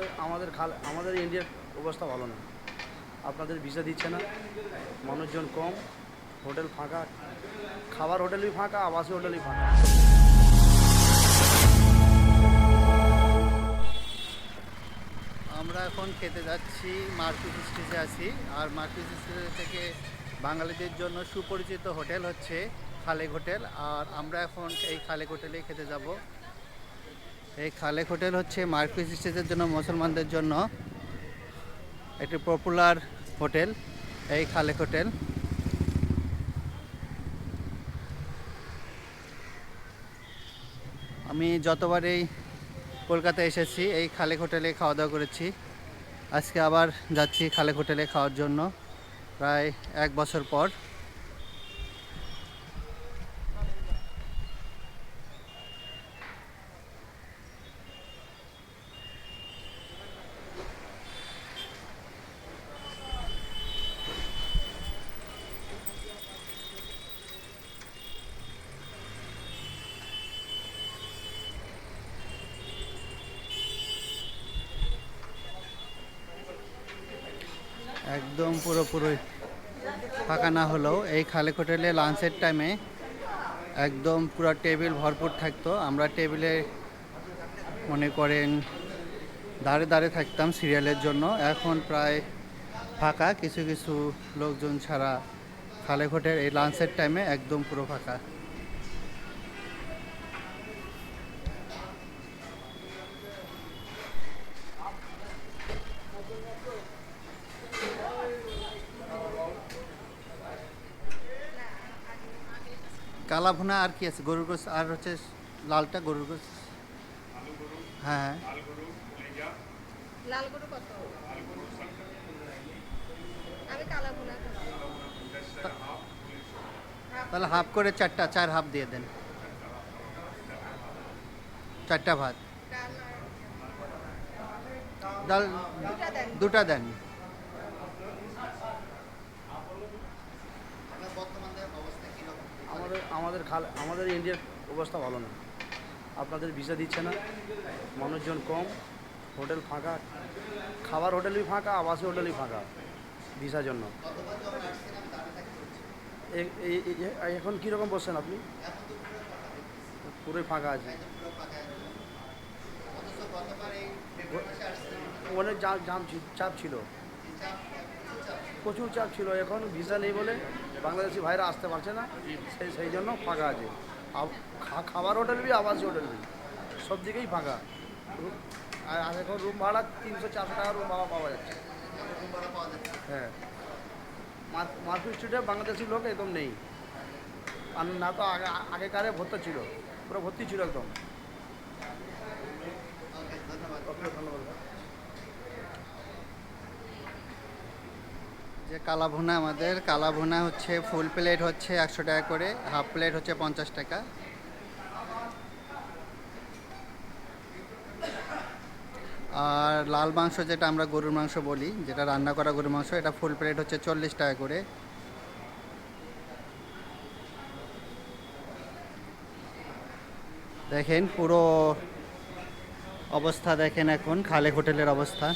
আমাদের আমাদের খাল আমাদের ইন্ডিয়ার অবস্থা ভালো না। আপনাদের ভিসা দিচ্ছে না, মানুষজন কম, হোটেল ফাঁকা, খাবার হোটেলই ফাঁকা আবাসী হোটেলই ফাঁকা। আমরা এখন খেতে যাচ্ছি মার্কুস স্টেজে আছি, আর মার্কুস স্টেজ থেকে বাঙালিদের জন্য সুপরিচিত হোটেল হচ্ছে খালেক হোটেল, আর আমরা এখন এই খালেক হোটেলেই খেতে যাব। এই খালেক হোটেল হচ্ছে মার্কুস স্টেজের জন্য, মুসলমানদের জন্য একটি পপুলার হোটেল এই খালেক হোটেল। আমি যতবার এই কলকাতায় এসেছি, এই খালেক হোটেলে খাওয়া দাওয়া করেছি। আজকে আবার যাচ্ছি খালেক হোটেলে খাওয়ার জন্য, প্রায় এক বছর পর। একদম পুরোপুরি ফাঁকা না হলেও এই খালেক হোটেলে লাঞ্চের টাইমে একদম পুরো টেবিল ভরপুর থাকতো। আমরা টেবিলে মনে করেন দাঁড়ে দাঁড়ে থাকতাম সিরিয়ালের জন্য। এখন প্রায় ফাঁকা, কিছু কিছু লোকজন ছাড়া খালেক হোটেল এই লাঞ্চের টাইমে একদম পুরো ফাঁকা। কালা ভুনা আর কি আছে? গরুর গোস আর হচ্ছে লালটা গরুর গোস হ্যাঁ হ্যাঁ। লাল গরু কত? আমি কালা ভুনা তাহলে হাফ করে চারটা চার হাফ দিয়ে দেন। চারটা ভাত। ডাল দুটা দেন দুটা দেন আমাদের খাল, আমাদের ইন্ডিয়ার অবস্থা ভালো না। আপনাদের ভিসা দিচ্ছে না, মানুষজন কম, হোটেল ফাঁকা, খাবার হোটেলই ফাঁকা আবাসী হোটেলই ফাঁকা ভিসার জন্য। এখন কীরকম বসছেন আপনি? পুরোই ফাঁকা আছে। অনেক চাপ ছিল। প্রচুর চাপ ছিল। এখন ভিসা নেই বলে বাংলাদেশি ভাইরা আসতে পারছে না। সেই সেই জন্য ফাঁকা আছে। খাবার হোটেল বি আবাসী হোটেল বি। সব দিকেই ফাঁকা। আর এখন রুম ভাড়া তিনশো চারশো টাকা রুম ভাড়া পাওয়া যাচ্ছে। হ্যাঁ। মার- মারপিট স্ট্রিটে বাংলাদেশি লোক একদম নেই। আর না তো আগে আগেকারে ভর্তি ছিল। পুরো ভর্তি ছিল একদম। ধন্যবাদ। যে কালা ভুনা আমাদের কালা ভুনা হচ্ছে ফুল প্লেট হচ্ছে একশো টাকা করে হাফ প্লেট হচ্ছে পঞ্চাশ টাকা। আর লাল মাংস যেটা আমরা গরুর মাংস বলি, যেটা রান্না করা গরুর মাংস, এটা ফুল প্লেট হচ্ছে চল্লিশ টাকা করে। দেখেন পুরো অবস্থা দেখেন এখন খালেক হোটেলের অবস্থা।